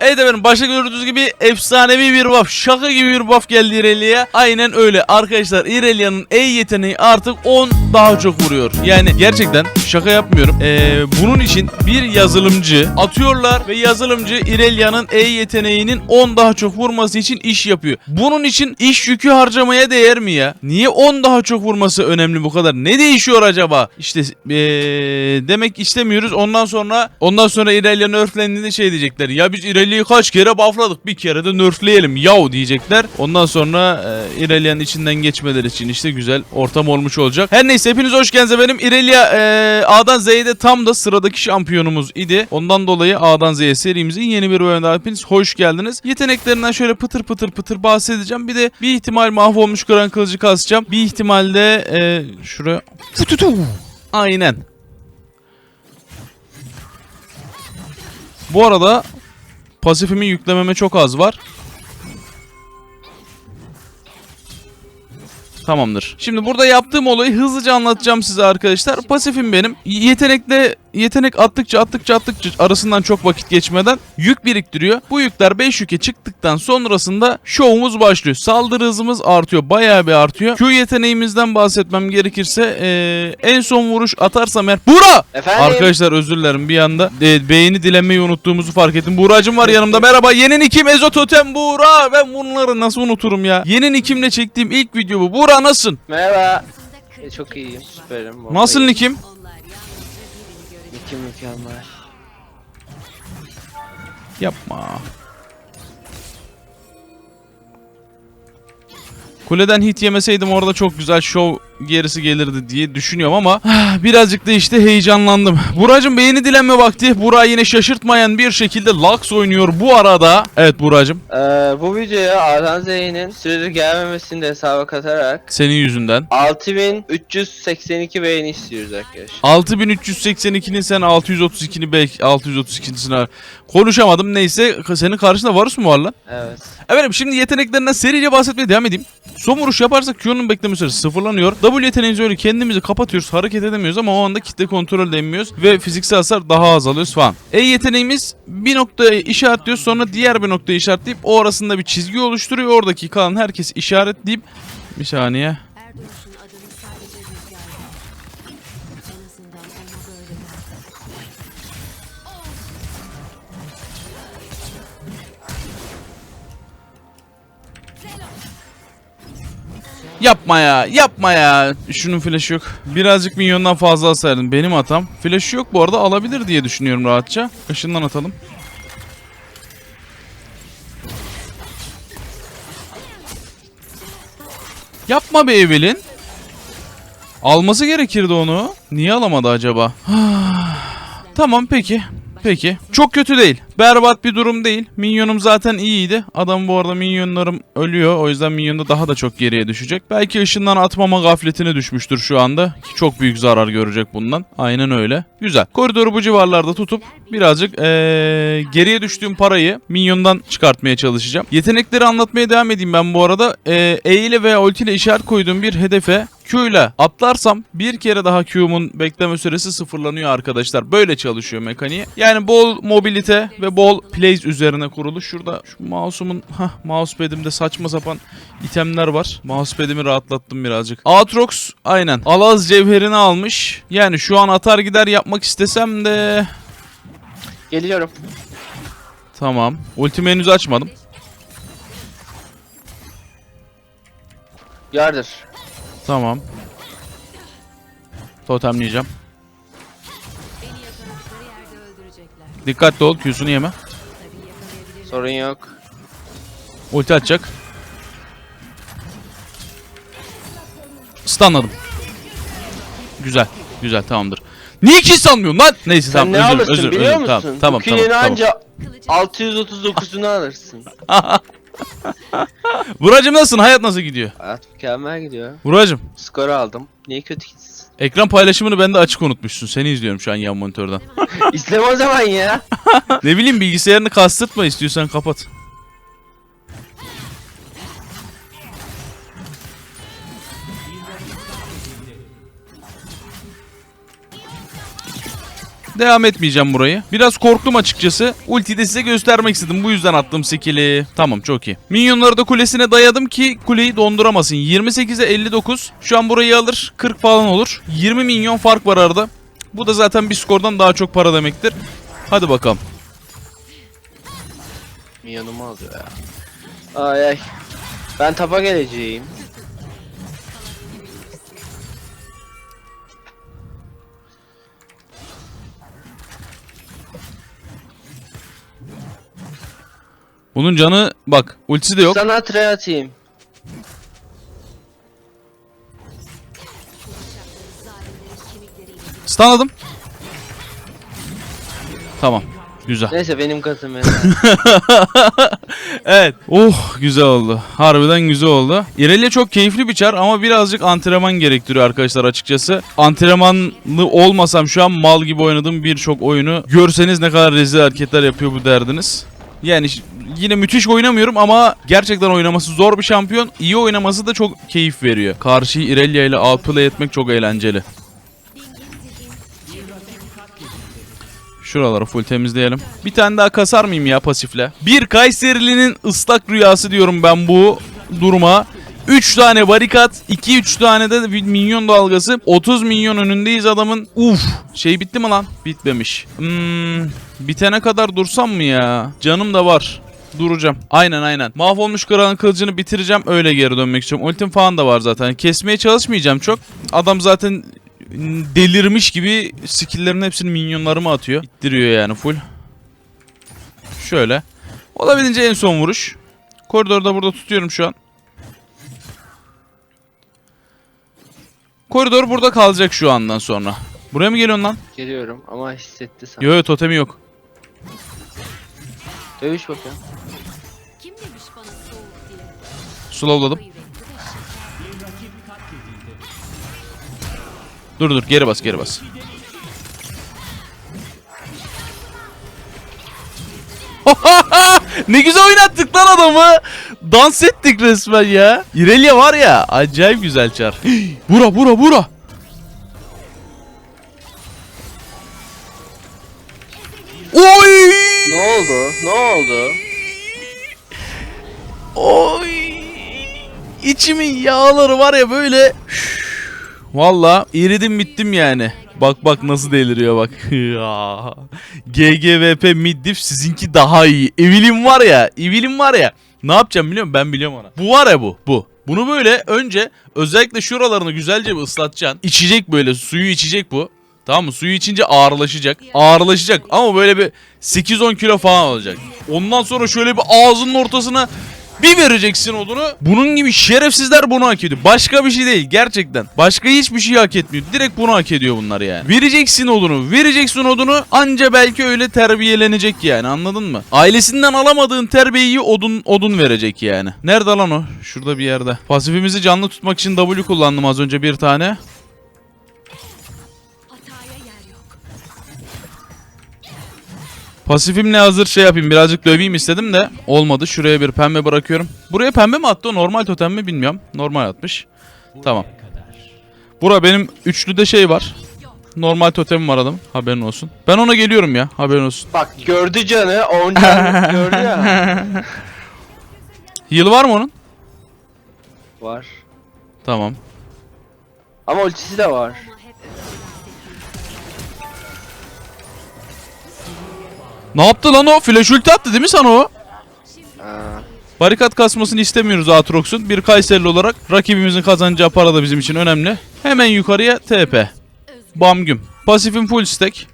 Evet efendim başta gördüğünüz gibi efsanevi bir buff şaka gibi bir buff geldi İrelia'ya. Aynen öyle arkadaşlar İrelia'nın E yeteneği artık 10 daha çok vuruyor. Yani gerçekten şaka yapmıyorum. Ee, bunun için bir yazılımcı atıyorlar ve yazılımcı İrelia'nın E yeteneğinin 10 daha çok vurması için iş yapıyor. Bunun için iş yükü harcamaya değer mi ya? Niye 10 daha çok vurması önemli bu kadar? Ne değişiyor acaba? İşte ee, demek istemiyoruz. Ondan sonra ondan sonra İrelia nerflendiğinde şey diyecekler. Ya biz İrelia'yı kaç kere buffladık. Bir kere de nerfleyelim. Yav diyecekler. Ondan sonra e, İrelia'nın içinden geçmeleri için işte güzel ortam olmuş olacak. Her neyse hepiniz hoş geldiniz efendim. İrelia e, A'dan Z'de tam da sıradaki şampiyonumuz idi. Ondan dolayı A'dan Z'ye serimizin yeni bir bölümünde hepiniz hoş geldiniz. Yeteneklerinden şöyle pıtır pıtır pıtır bahsedeceğim. Bir de bir ihtimal mahvolmuş kıran kılıcı kasacağım. Bir ihtimalde e, şuraya. Aynen. Bu arada pasifimi yüklememe çok az var. Tamamdır. Şimdi burada yaptığım olayı hızlıca anlatacağım size arkadaşlar. Pasifim benim. Yetenekle yetenek attıkça attıkça attıkça arasından çok vakit geçmeden yük biriktiriyor. Bu yükler 5 yüke çıktıktan sonrasında şovumuz başlıyor. Saldırı hızımız artıyor. Bayağı bir artıyor. Q yeteneğimizden bahsetmem gerekirse eee, en son vuruş atarsam eğer... Bura! Efendim? Arkadaşlar özür dilerim bir anda e, beğeni dilemeyi unuttuğumuzu fark ettim. Buğra'cım var yanımda. Merhaba. Yeni nikim Ezototem Buğra. Ben bunları nasıl unuturum ya? Yeni nikimle çektiğim ilk video bu. Buğra nasılsın? Merhaba. E, çok iyiyim, süperim. vallahi. Nasıl nikim? Nikim mükemmel. Yapma. Kuleden hit yemeseydim orada çok güzel şov gerisi gelirdi diye düşünüyorum ama birazcık da işte heyecanlandım. Buracım beğeni dilenme vakti. Bura yine şaşırtmayan bir şekilde Lux oynuyor bu arada. Evet Buracım Ee, bu videoya Arhan Zey'nin süredir gelmemesini de hesaba katarak senin yüzünden. 6382 beğeni istiyoruz arkadaşlar. 6382'nin sen 632'ni belki 632'sini konuşamadım neyse senin karşında Varus mu var lan? Evet. Efendim şimdi yeteneklerinden serice bahsetmeye devam edeyim. Son vuruş yaparsak Q'nun bekleme süresi sıfırlanıyor. W öyle kendimizi kapatıyoruz hareket edemiyoruz ama o anda kitle kontrol edemiyoruz ve fiziksel hasar daha azalıyoruz falan. E yeteneğimiz bir noktayı işaretliyor sonra diğer bir noktayı işaretleyip o arasında bir çizgi oluşturuyor. Oradaki kalan herkes işaretleyip bir saniye. Yapma ya, yapma ya. Şunun flash'ı yok. Birazcık minyondan fazla hasarladım. Benim hatam. Flash'ı yok bu arada alabilir diye düşünüyorum rahatça. Işından atalım. Yapma be Evelyn. Alması gerekirdi onu. Niye alamadı acaba? tamam peki. Peki. Çok kötü değil. Berbat bir durum değil. Minyonum zaten iyiydi. Adam bu arada minyonlarım ölüyor. O yüzden minyonda daha da çok geriye düşecek. Belki ışından atmama gafletine düşmüştür şu anda. Ki Çok büyük zarar görecek bundan. Aynen öyle. Güzel. Koridoru bu civarlarda tutup birazcık ee, geriye düştüğüm parayı minyondan çıkartmaya çalışacağım. Yetenekleri anlatmaya devam edeyim ben bu arada. Ee, e ile veya ulti ile işaret koyduğum bir hedefe Q ile atlarsam bir kere daha Q'mun bekleme süresi sıfırlanıyor arkadaşlar. Böyle çalışıyor mekaniği. Yani bol mobilite ve bol plays üzerine kurulu. Şurada şu mouse'umun hah mousepad'imde saçma sapan itemler var. Mousepad'imi rahatlattım birazcık. Aatrox aynen. Alaz cevherini almış. Yani şu an atar gider yapmak istesem de Geliyorum. tamam. Ultimi henüz açmadım. Yardır. Tamam. Totemleyeceğim. Dikkatli ol. Q'sunu yeme. Sorun yok. Ulti atacak. Stunladım. Güzel. Güzel tamamdır. Niye ki sanmıyorsun lan? Neyse Sen tamam ne özür alırsın özür biliyor özür. musun? Tamam tamam Bu tamam. tamam. anca Kılıcı 639'unu alırsın. Buracım nasılsın? Hayat nasıl gidiyor? Hayat mükemmel gidiyor. Buracım Skor aldım. Niye kötü gitsin? ekran paylaşımını ben de açık unutmuşsun. Seni izliyorum şu an yan monitörden. İzleme o zaman ya. ne bileyim bilgisayarını kastırtma istiyorsan kapat. Devam etmeyeceğim burayı. Biraz korktum açıkçası. Ultiyi de size göstermek istedim. Bu yüzden attım skill'i. Tamam çok iyi. Minyonları da kulesine dayadım ki kuleyi donduramasın. 28'e 59. Şu an burayı alır. 40 falan olur. 20 milyon fark var arada. Bu da zaten bir skordan daha çok para demektir. Hadi bakalım. Yanıma alıyor ya. Ay ay. Ben tapa geleceğim. Bunun canı bak ultisi de yok. Sana tre atayım. Stunladım. Tamam. Güzel. Neyse benim katım evet. Oh güzel oldu. Harbiden güzel oldu. İrelia çok keyifli bir çar ama birazcık antrenman gerektiriyor arkadaşlar açıkçası. Antrenmanlı olmasam şu an mal gibi oynadığım birçok oyunu görseniz ne kadar rezil hareketler yapıyor bu derdiniz. Yani yine müthiş oynamıyorum ama gerçekten oynaması zor bir şampiyon. İyi oynaması da çok keyif veriyor. Karşıyı Irelia ile outplay etmek çok eğlenceli. Şuraları full temizleyelim. Bir tane daha kasar mıyım ya pasifle? Bir Kayserili'nin ıslak rüyası diyorum ben bu duruma. 3 tane barikat, 2-3 tane de minyon dalgası. 30 milyon önündeyiz adamın. Uf, şey bitti mi lan? Bitmemiş. Hmm, bitene kadar dursam mı ya? Canım da var. Duracağım. Aynen aynen. Mahvolmuş kralın kılıcını bitireceğim. Öyle geri dönmek istiyorum. Ultim falan da var zaten. Kesmeye çalışmayacağım çok. Adam zaten delirmiş gibi skill'lerin hepsini minyonlarıma atıyor. İttiriyor yani full. Şöyle. Olabildiğince en son vuruş. Koridorda burada tutuyorum şu an. Koridor burada kalacak şu andan sonra. Buraya mı geliyorsun lan? Geliyorum ama hissetti sana. Yo yo totemi yok. Dövüş bakalım. Kim demiş bana soğuk diye? Slowladım. Dur dur geri bas geri bas. ne güzel oynattık lan adamı. Dans ettik resmen ya. İrelia var ya acayip güzel çar. bura bura bura. Oy! Ne oldu? Ne oldu? Oy! İçimin yağları var ya böyle. Valla eridim bittim yani. Bak bak nasıl deliriyor bak. GGVP mid diff sizinki daha iyi. Evil'in var ya. Evil'in var ya. Ne yapacağım biliyor musun? Ben biliyorum ona. Bu var ya bu. Bu. Bunu böyle önce özellikle şuralarını güzelce bir ıslatacaksın. İçecek böyle suyu içecek bu. Tamam mı? Suyu içince ağırlaşacak. Ağırlaşacak ama böyle bir 8-10 kilo falan olacak. Ondan sonra şöyle bir ağzının ortasına bir vereceksin odunu. Bunun gibi şerefsizler bunu hak ediyor. Başka bir şey değil gerçekten. Başka hiçbir şey hak etmiyor. Direkt bunu hak ediyor bunlar yani. Vereceksin odunu. Vereceksin odunu. Anca belki öyle terbiyelenecek yani anladın mı? Ailesinden alamadığın terbiyeyi odun odun verecek yani. Nerede lan o? Şurada bir yerde. Pasifimizi canlı tutmak için W kullandım az önce bir tane. Hataya yer yok. Pasifimle hazır şey yapayım birazcık döveyim istedim de olmadı. Şuraya bir pembe bırakıyorum. Buraya pembe mi attı o normal totem mi bilmiyorum. Normal atmış. Tamam. Bura benim üçlüde şey var. Normal totemim var adam. Haberin olsun. Ben ona geliyorum ya. Haberin olsun. Bak gördü canı. On canı gördü ya. Heal var mı onun? Var. Tamam. Ama ultisi de var. Ne yaptı lan o? Flash ulti attı değil mi sana o? Barikat kasmasını istemiyoruz Aatrox'un. Bir Kayserili olarak rakibimizin kazanacağı para da bizim için önemli. Hemen yukarıya TP. Bam güm. Pasifim full stack.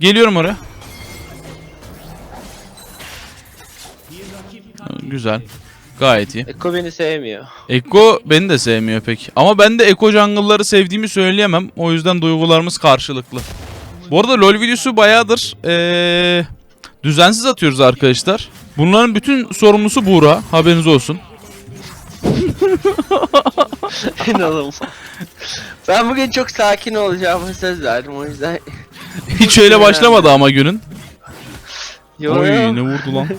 Geliyorum oraya. Güzel. Gayet iyi. Eko beni sevmiyor. Eko beni de sevmiyor pek. Ama ben de Eko jungle'ları sevdiğimi söyleyemem. O yüzden duygularımız karşılıklı. Bu arada LoL videosu bayağıdır ee, düzensiz atıyoruz arkadaşlar. Bunların bütün sorumlusu Buğra. Haberiniz olsun. İnanılmaz. ben bugün çok sakin olacağımı söz verdim o yüzden. Hiç öyle başlamadı ama günün. Yo, Oy ne vurdu lan.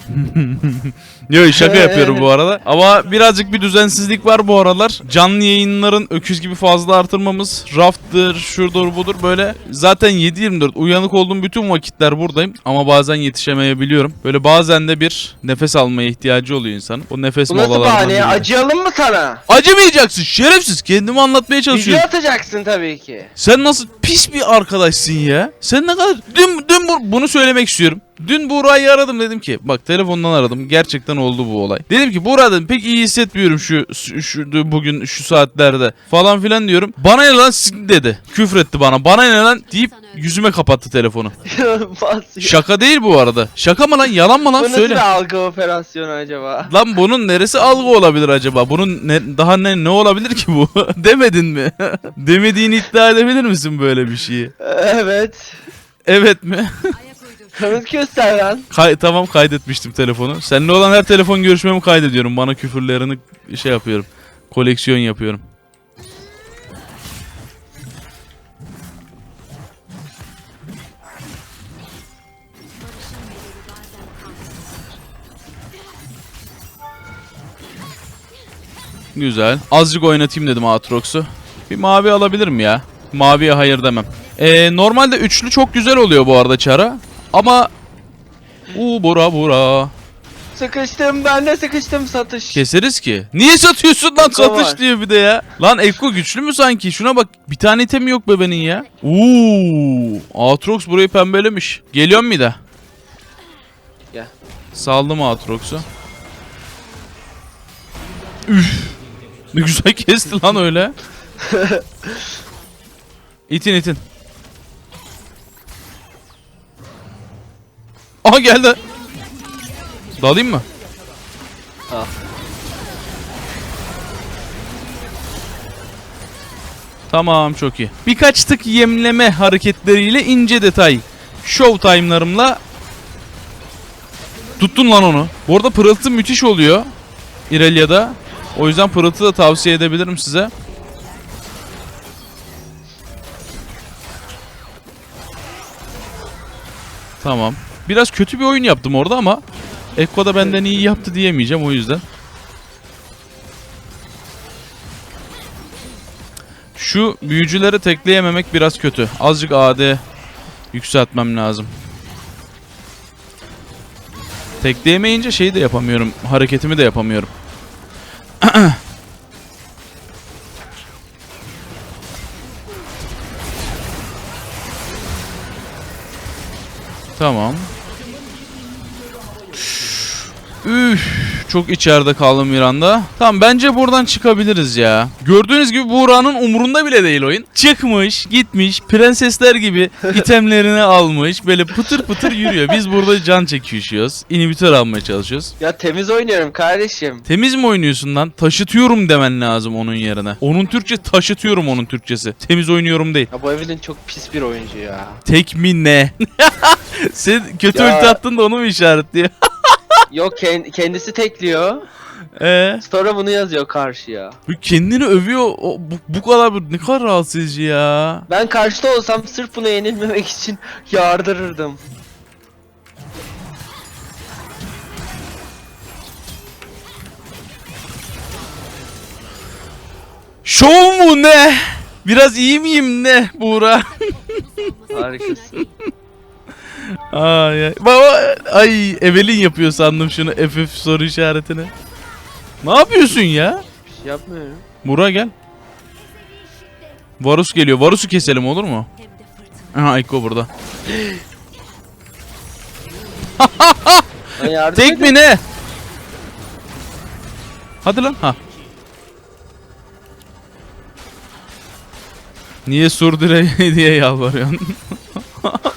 Yo şaka yapıyorum bu arada. Ama birazcık bir düzensizlik var bu aralar. Canlı yayınların öküz gibi fazla artırmamız. Raftır, şudur budur böyle. Zaten 7-24 uyanık olduğum bütün vakitler buradayım. Ama bazen yetişemeyebiliyorum. Böyle bazen de bir nefes almaya ihtiyacı oluyor insanın. O nefes Bu nasıl molalarından bahane biri. Acıyalım mı sana? Acımayacaksın şerefsiz. Kendimi anlatmaya Video çalışıyorum. atacaksın tabii ki. Sen nasıl pis bir arkadaşsın ya? Sen ne kadar... Dün, dün bu- bunu söylemek istiyorum. Dün Buğra'yı aradım dedim ki bak telefondan aradım gerçekten oldu bu olay. Dedim ki Buğra dedim pek iyi hissetmiyorum şu, şu, şu- bugün şu saatlerde falan filan diyorum. Bana ne lan dedi. Küfretti bana bana ne lan deyip yüzüme kapattı telefonu. Şaka değil bu arada. Şaka mı lan yalan mı Bu lan nasıl söyle. bir algı operasyonu acaba? Lan bunun neresi algı olabilir acaba? Bunun ne, daha ne ne olabilir ki bu? Demedin mi? Demediğini iddia edebilir misin böyle bir şeyi? Evet. Evet mi? Kanıt göster lan. Kay- tamam kaydetmiştim telefonu. Seninle olan her telefon görüşmemi kaydediyorum. Bana küfürlerini şey yapıyorum. Koleksiyon yapıyorum. Güzel. Azıcık oynatayım dedim Aatrox'u. Bir mavi alabilirim ya. Maviye hayır demem. Ee, normalde üçlü çok güzel oluyor bu arada çara. Ama... Uuu bura bura. Sıkıştım ben de sıkıştım satış. Keseriz ki. Niye satıyorsun lan Eko satış var. diyor bir de ya. Lan Ekko güçlü mü sanki? Şuna bak bir tane itemi yok bebenin ya. Uuu. Aatrox burayı pembelemiş. Geliyor mu bir de? Gel. Saldım Aatrox'u. Üf. Ne güzel kesti lan öyle. itin itin. Aha geldi. Dalayım mı? Al. Tamam çok iyi. Birkaç tık yemleme hareketleriyle ince detay. Show time'larımla Tuttun lan onu. Bu arada pırıltı müthiş oluyor. Irelia'da. O yüzden pırıltı da tavsiye edebilirim size. Tamam. Biraz kötü bir oyun yaptım orada ama Ekko da benden iyi yaptı diyemeyeceğim o yüzden. Şu büyücüleri tekleyememek biraz kötü. Azıcık AD yükseltmem lazım. Tekleyemeyince şeyi de yapamıyorum. Hareketimi de yapamıyorum. tamam. Üf, çok içeride kaldım bir anda. Tamam bence buradan çıkabiliriz ya. Gördüğünüz gibi Buğra'nın umurunda bile değil oyun. Çıkmış, gitmiş, prensesler gibi itemlerini almış. Böyle pıtır pıtır yürüyor. Biz burada can çekişiyoruz. İnhibitör almaya çalışıyoruz. Ya temiz oynuyorum kardeşim. Temiz mi oynuyorsun lan? Taşıtıyorum demen lazım onun yerine. Onun Türkçe taşıtıyorum onun Türkçesi. Temiz oynuyorum değil. Ya bu Evelyn çok pis bir oyuncu ya. Tek mi ne? Sen kötü Ya. ulti attın da onu mu işaretliyor? Yok kend- kendisi tekliyor. Eee? Sonra bunu yazıyor karşıya. Bu kendini övüyor. O, bu, bu kadar bir- ne kadar rahatsız edici ya. Ben karşıda olsam sırf buna yenilmemek için yardırırdım. Şov mu ne? Biraz iyi miyim ne Buğra? Harikasın. Ay, ay. Baba, ay Evelyn yapıyor sandım şunu FF soru işaretini. Ne yapıyorsun ya? Bir şey yapmıyorum. Buğra gel. Varus geliyor. Varus'u keselim olur mu? Aha Ekko burada. Yardım Tek mi ne? Hadi lan. Ha. Niye surdire diye yalvarıyorsun?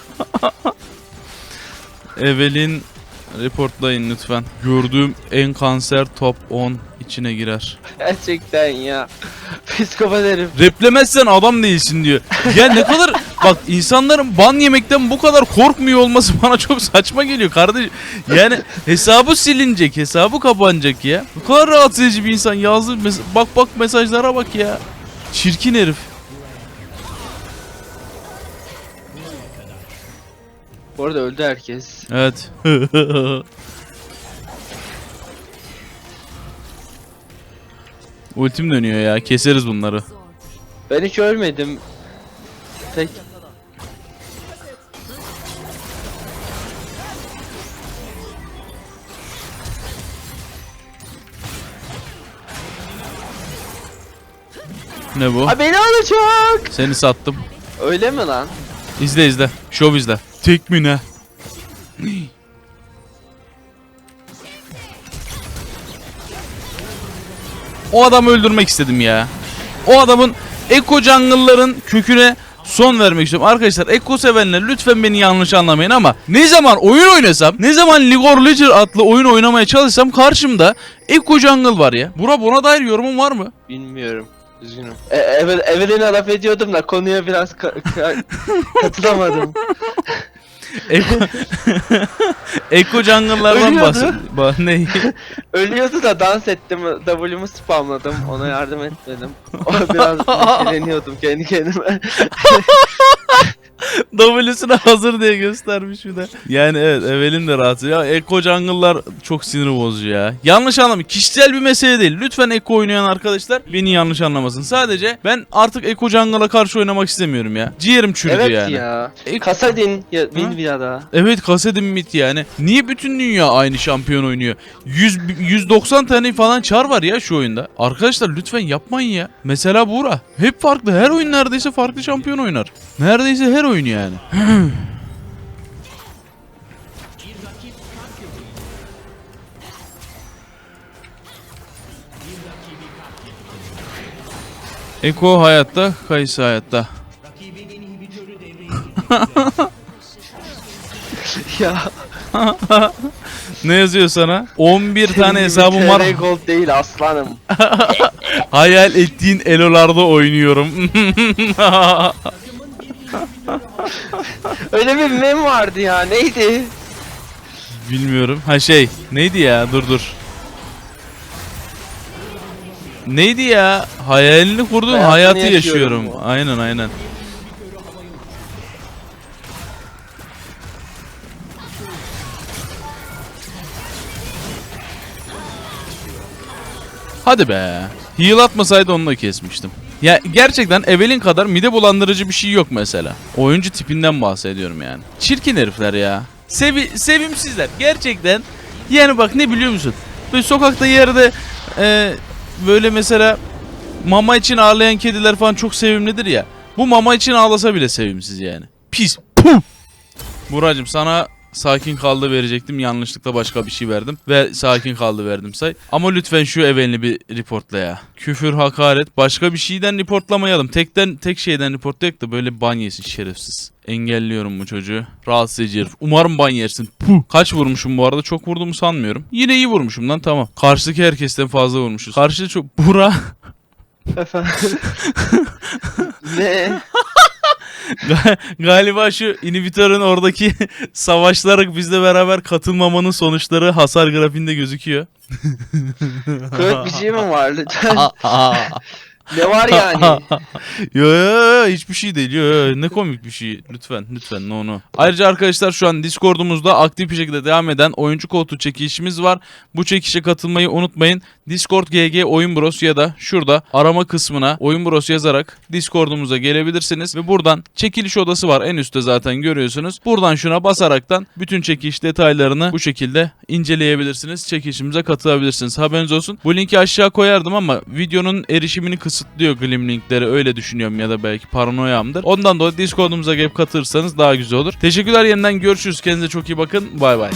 Evelyn reportlayın lütfen. Gördüğüm en kanser top 10 içine girer. Gerçekten ya. Psikopat herif. Replemezsen adam değilsin diyor. Ya ne kadar bak insanların ban yemekten bu kadar korkmuyor olması bana çok saçma geliyor kardeş. Yani hesabı silinecek, hesabı kapanacak ya. Bu kadar rahatsız edici bir insan yazdı. bak bak mesajlara bak ya. Çirkin herif. Bu arada öldü herkes. Evet. Ultim dönüyor ya. Keseriz bunları. Ben hiç ölmedim. Tek Ne bu? Ha beni alacak. Seni sattım. Öyle mi lan? İzle izle. Şov izle. Tek mi ne? O adamı öldürmek istedim ya. O adamın Eko Jungle'ların köküne son vermek istiyorum. Arkadaşlar Eko sevenler lütfen beni yanlış anlamayın ama ne zaman oyun oynasam, ne zaman League of Legends adlı oyun oynamaya çalışsam karşımda Eko Jungle var ya. Bura buna dair yorumun var mı? Bilmiyorum. Üzgünüm. E, Evel, Evelyn'e laf ediyordum da konuya biraz ka- ka- katılamadım. Eko, Eko Jungle'lardan bahsediyor. Ba- ne? Ölüyordu da dans ettim. W'mu spamladım. Ona yardım etmedim. O biraz eğleniyordum kendi kendime. W'sine hazır diye göstermiş bir de. Yani evet Evelin de rahatsız. Ya Eko Jungle'lar çok sinir bozucu ya. Yanlış anlamayın. Kişisel bir mesele değil. Lütfen Eko oynayan arkadaşlar beni yanlış anlamasın. Sadece ben artık Eko Jungle'a karşı oynamak istemiyorum ya. Ciğerim çürüdü evet yani. ya. E- Kasadin ya Vinvia'da. Evet kasedim mit yani. Niye bütün dünya aynı şampiyon oynuyor? 100 190 tane falan çar var ya şu oyunda. Arkadaşlar lütfen yapmayın ya. Mesela Buğra. Hep farklı. Her oyun neredeyse farklı şampiyon oynar. Neredeyse her oyun yani. Eko hayatta, Kayısı hayatta. ya. Ne yazıyor sana? 11 tane hesabım var. Gold değil aslanım. Hayal ettiğin elolarda oynuyorum. Öyle bir meme vardı ya. Neydi? Bilmiyorum. Ha şey, neydi ya? Dur dur. Neydi ya? Hayalini Hayatını hayatı yaşıyorum yaşıyorum. bu. Aynen aynen. Hadi be. Heal atmasaydı onu da kesmiştim. Ya gerçekten Evelyn kadar mide bulandırıcı bir şey yok mesela. Oyuncu tipinden bahsediyorum yani. Çirkin herifler ya. Sevi sevimsizler gerçekten. Yani bak ne biliyor musun? Böyle sokakta yerde e, böyle mesela mama için ağlayan kediler falan çok sevimlidir ya. Bu mama için ağlasa bile sevimsiz yani. Pis. Puh. Buracım sana sakin kaldı verecektim. Yanlışlıkla başka bir şey verdim. Ve sakin kaldı verdim say. Ama lütfen şu evelini bir reportla ya. Küfür, hakaret. Başka bir şeyden reportlamayalım. Tekten tek şeyden reportlayak da böyle ban yesin şerefsiz. Engelliyorum bu çocuğu. Rahatsız edici herif. Umarım ban yersin. Puh. Kaç vurmuşum bu arada? Çok vurduğumu sanmıyorum. Yine iyi vurmuşum lan tamam. Karşıdaki herkesten fazla vurmuşuz. Karşıda çok... Bura... Efendim. ne? Ga- Galiba şu inhibitörün oradaki savaşlara bizle beraber katılmamanın sonuçları hasar grafiğinde gözüküyor. Kırık bir şey mi var lütfen? ne var yani? yo, yo, hiçbir şey değil. Yo, yo, ne komik bir şey. Lütfen lütfen no no. Ayrıca arkadaşlar şu an Discord'umuzda aktif bir şekilde devam eden oyuncu koltuğu çekilişimiz var. Bu çekişe katılmayı unutmayın. Discord GG Oyun Bros ya da şurada arama kısmına Oyun Bros yazarak Discord'umuza gelebilirsiniz ve buradan çekiliş odası var en üstte zaten görüyorsunuz. Buradan şuna basaraktan bütün çekiliş detaylarını bu şekilde inceleyebilirsiniz. Çekilişimize katılabilirsiniz. Haberiniz olsun. Bu linki aşağı koyardım ama videonun erişimini kısıtlıyor Glim linkleri öyle düşünüyorum ya da belki paranoyamdır. Ondan dolayı Discord'umuza gelip katılırsanız daha güzel olur. Teşekkürler yeniden görüşürüz. Kendinize çok iyi bakın. Bay bay.